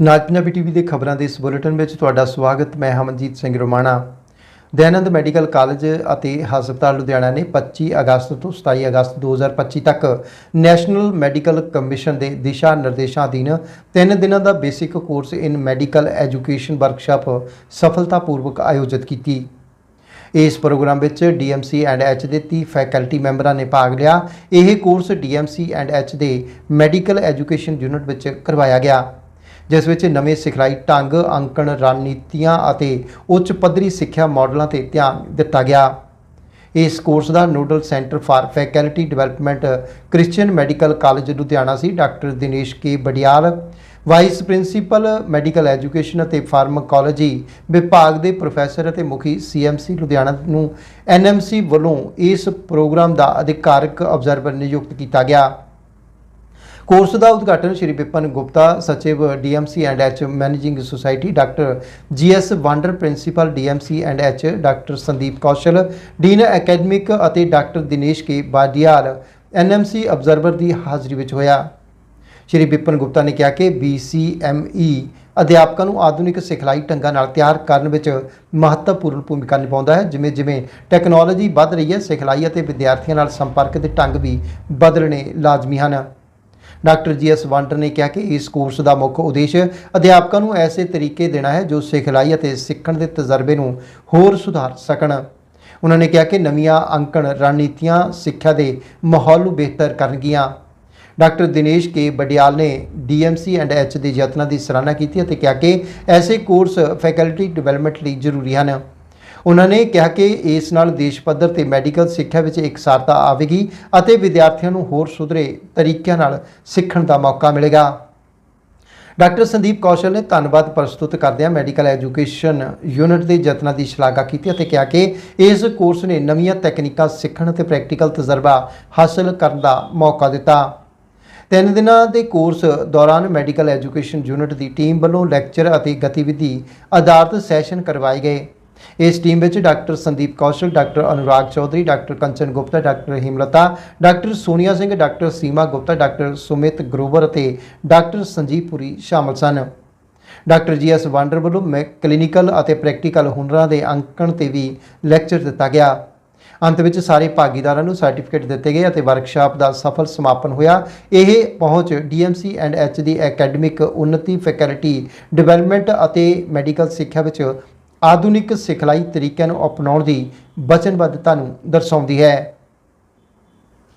ਨਾਜ Punjabi TV ਦੇ ਖਬਰਾਂ ਦੇ ਇਸ ਬੁਲੇਟਿਨ ਵਿੱਚ ਤੁਹਾਡਾ ਸਵਾਗਤ, ਮੈਂ ਹਮਨਜੀਤ ਸਿੰਘ ਰੋਮਾਣਾ। ਦਇਆਨੰਦ ਮੈਡੀਕਲ ਕਾਲਜ ਅਤੇ ਹਸਪਤਾਲ ਲੁਧਿਆਣਾ ਨੇ 25 ਅਗਸਤ ਤੋਂ 27 ਅਗਸਤ 2025 ਤੱਕ ਨੈਸ਼ਨਲ ਮੈਡੀਕਲ ਕਮਿਸ਼ਨ ਦੇ ਦਿਸ਼ਾ ਨਿਰਦੇਸ਼ਾਂ ਅਧੀਨ ਤਿੰਨ ਦਿਨਾਂ ਦਾ basic course in medical education workshop ਸਫਲਤਾਪੂਰਵਕ ਆਯੋਜਿਤ ਕੀਤੀ। ਇਸ ਪ੍ਰੋਗਰਾਮ ਵਿੱਚ ਡੀਐਮਸੀ ਐਂਡ ਐਚ ਦੇ 30 ਫੈਕਲਟੀ ਮੈਂਬਰਾਂ ਨੇ ਭਾਗ ਲਿਆ। ਇਹ ਕੋਰਸ ਡੀਐਮਸੀ ਐਂਡ ਐਚ ਦੇ ਮੈਡੀਕਲ ਐਜੂਕੇਸ਼ਨ ਯੂਨਿਟ ਵਿੱਚ ਕਰਵਾਇਆ ਗਿਆ। ਜਿਸ ਵਿੱਚ ਨਵੇਂ ਸਿਖਲਾਈ ਢੰਗ, ਅੰਕਣ ਰਣਨੀਤੀਆਂ ਅਤੇ ਉੱਚ ਪੱਧਰੀ ਸਿੱਖਿਆ ਮਾਡਲਾਂ ਤੇ ਧਿਆਨ ਦਿੱਤਾ ਗਿਆ। ਇਸ course the nodal centre for faculty development Christian medical college Ludhiana C, doctor Dinesh K Bariyal vice principal medical education ਅਤੇ ਫਾਰਮਾਕੋਲੋਜੀ ਵਿਭਾਗ ਦੇ ਪ੍ਰੋਫੈਸਰ ਅਤੇ ਮੁਖੀ ਸੀਐਮਸੀ ਲੁਧਿਆਣਾ ਨੂੰ ਐਨਐਮਸੀ ਵੱਲੋਂ ਇਸ ਪ੍ਰੋਗਰਾਮ ਦਾ ਅਧਿਕਾਰਕ ਅਬਜ਼ਰਵਰ ਨਿਯੁਕਤ ਕੀਤਾ ਗਿਆ। ਕੋਰਸ ਦਾ ਉਦਘਾਟਨ Shri Vipan Gupta, ਸਚਿਵ DMC and H managing society doctor GS Wander, principal DMC and H doctor Sandeep Kaushal, dean academic ਅਤੇ doctor Dinesh K Badial, NMC observer ਦੀ ਹਾਜ਼ਰੀ ਵਿੱਚ ਹੋਇਆ। ਸ਼੍ਰੀ ਵਿਪਨ ਗੁਪਤਾ ਨੇ ਕਿਹਾ ਕਿ BCME ਅਧਿਆਪਕਾਂ ਨੂੰ ਆਧੁਨਿਕ ਸਿਖਲਾਈ ਢੰਗਾਂ ਨਾਲ ਤਿਆਰ ਕਰਨ ਵਿੱਚ ਮਹੱਤਵਪੂਰਨ ਭੂਮਿਕਾ ਨਿਭਾਉਂਦਾ ਹੈ, ਜਿਵੇਂ ਜਿਵੇਂ ਟੈਕਨੋਲੋਜੀ ਵੱਧ ਰਹੀ ਹੈ, ਸਿਖਲਾਈ ਅਤੇ ਵਿਦਿਆਰਥੀਆਂ ਨਾਲ ਸੰਪਰਕ ਦੇ ਢੰਗ ਵੀ ਬਦਲਣੇ ਲਾਜ਼ਮੀ ਹਨ। ਡਾਕਟਰ ਜੀ ਜੀਐਸ ਵਾਂਡਰ ਨੇ ਕਿਹਾ ਕਿ ਇਸ ਕੋਰਸ ਦਾ ਮੁੱਖ ਉਦੇਸ਼ ਅਧਿਆਪਕਾਂ ਨੂੰ ਐਸੇ ਤਰੀਕੇ ਦੇਣਾ ਹੈ ਜੋ ਸਿਖਲਾਈ ਅਤੇ ਸਿੱਖਣ ਦੇ ਤਜਰਬੇ ਨੂੰ ਹੋਰ ਸੁਧਾਰ ਸਕਣ। ਉਹਨਾਂ ਨੇ ਕਿਹਾ ਕਿ ਨਵੀਆਂ ਅੰਕਣ ਰਣਨੀਤੀਆਂ ਸਿੱਖਿਆ ਦੇ ਮਾਹੌਲ ਨੂੰ ਬਿਹਤਰ ਕਰਨਗੀਆਂ। ਡਾਕਟਰ ਦਿਨੇਸ਼ ਕੇ ਬਡਿਆਲ ਨੇ ਡੀਐਮਸੀ ਐਂਡ ਐਚ ਦੇ ਯਤਨਾਂ ਦੀ ਸਰਾਹਨਾ ਕੀਤੀ ਅਤੇ ਕਿਹਾ ਕਿ ਐਸੇ ਕੋਰਸ ਫੈਕਲਟੀ ਡਿਵੈਲਪਮੈਂਟ ਲਈ ਜ਼ਰੂਰੀ ਹਨ। ਉਹਨਾਂ ਨੇ ਕਿਹਾ ਕਿ ਇਸ ਨਾਲ ਦੇਸ਼ ਪੱਧਰ ਤੇ ਮੈਡੀਕਲ ਸਿੱਖਿਆ ਵਿੱਚ ਇਕਸਾਰਤਾ ਆਵੇਗੀ ਅਤੇ ਵਿਦਿਆਰਥੀਆਂ ਨੂੰ ਹੋਰ ਸੁਧਰੇ ਤਰੀਕਿਆਂ ਨਾਲ ਸਿੱਖਣ ਦਾ ਮੌਕਾ ਮਿਲੇਗਾ। ਡਾਕਟਰ ਸੰਦੀਪ ਕੌਸ਼ਲ ਨੇ ਧੰਨਵਾਦ ਪ੍ਰਸਤੁਤ ਕਰਦਿਆਂ ਮੈਡੀਕਲ ਐਜੂਕੇਸ਼ਨ ਯੂਨਿਟ ਦੇ ਯਤਨਾਂ ਦੀ ਸ਼ਲਾਘਾ ਕੀਤੀ ਅਤੇ ਕਿਹਾ ਕਿ ਇਸ ਕੋਰਸ ਨੇ ਨਵੀਆਂ ਤਕਨੀਕਾਂ ਸਿੱਖਣ ਅਤੇ ਪ੍ਰੈਕਟੀਕਲ ਤਜਰਬਾ ਹਾਸਲ ਕਰਨ ਦਾ ਮੌਕਾ ਦਿੱਤਾ। ਤਿੰਨ ਦਿਨਾਂ ਦੇ ਕੋਰਸ ਦੌਰਾਨ ਮੈਡੀਕਲ ਐਜੂਕੇਸ਼ਨ ਯੂਨਿਟ ਦੀ ਟੀਮ ਵੱਲੋਂ ਲੈਕਚਰ ਅਤੇ ਗਤੀਵਿਧੀ ਆਧਾਰਿਤ ਸੈਸ਼ਨ ਕਰਵਾਏ ਗਏ। ਇਸ ਟੀਮ ਵਿੱਚ doctor Sandeep Kaushal, doctor Anurag Chaudhary, doctor Kanchan Gupta, doctor Himlata doctor Sonia Singh, doctor Seema Gupta, doctor Sumit Grover ਅਤੇ ਡਾਕਟਰ ਸੰਜੀਵ ਪੁਰੀ ਸ਼ਾਮਲ ਸਨ। ਡਾਕਟਰ ਜੀ ਜੀਐਸ ਵਾਂਡਰ ਵੱਲੋਂ ਮੈਂ ਕਲੀਨਿਕਲ ਅਤੇ ਪ੍ਰੈਕਟੀਕਲ ਹੁਨਰਾਂ ਦੇ ਅੰਕਣ ਤੇ ਵੀ ਲੈਕਚਰ ਦਿੱਤਾ ਗਿਆ। ਅੰਤ ਵਿੱਚ ਸਾਰੇ ਭਾਗੀਦਾਰਾਂ ਨੂੰ ਸਰਟੀਫਿਕੇਟ ਦਿੱਤੇ ਗਏ ਅਤੇ ਵਰਕਸ਼ਾਪ ਦਾ ਸਫਲ ਸਮਾਪਨ ਹੋਇਆ। ਇਹ ਪਹੁੰਚ ਡੀਐਮਸੀ ਐਂਡ ਐਚ ਦੀ ਐਕੈਡਮਿਕ ਉન્નਤੀ ਫੈਕਲਟੀ ਡਿਵੈਲਪਮੈਂਟ ਅਤੇ ਮੈਡੀਕਲ ਸਿੱਖਿਆ ਵਿੱਚ ਆਧੁਨਿਕ ਸਿਖਲਾਈ ਤਰੀਕਿਆਂ ਨੂੰ ਅਪਣਾਉਣ ਦੀ ਵਚਨਬੱਧਤਾ ਨੂੰ ਦਰਸਾਉਂਦੀ ਹੈ।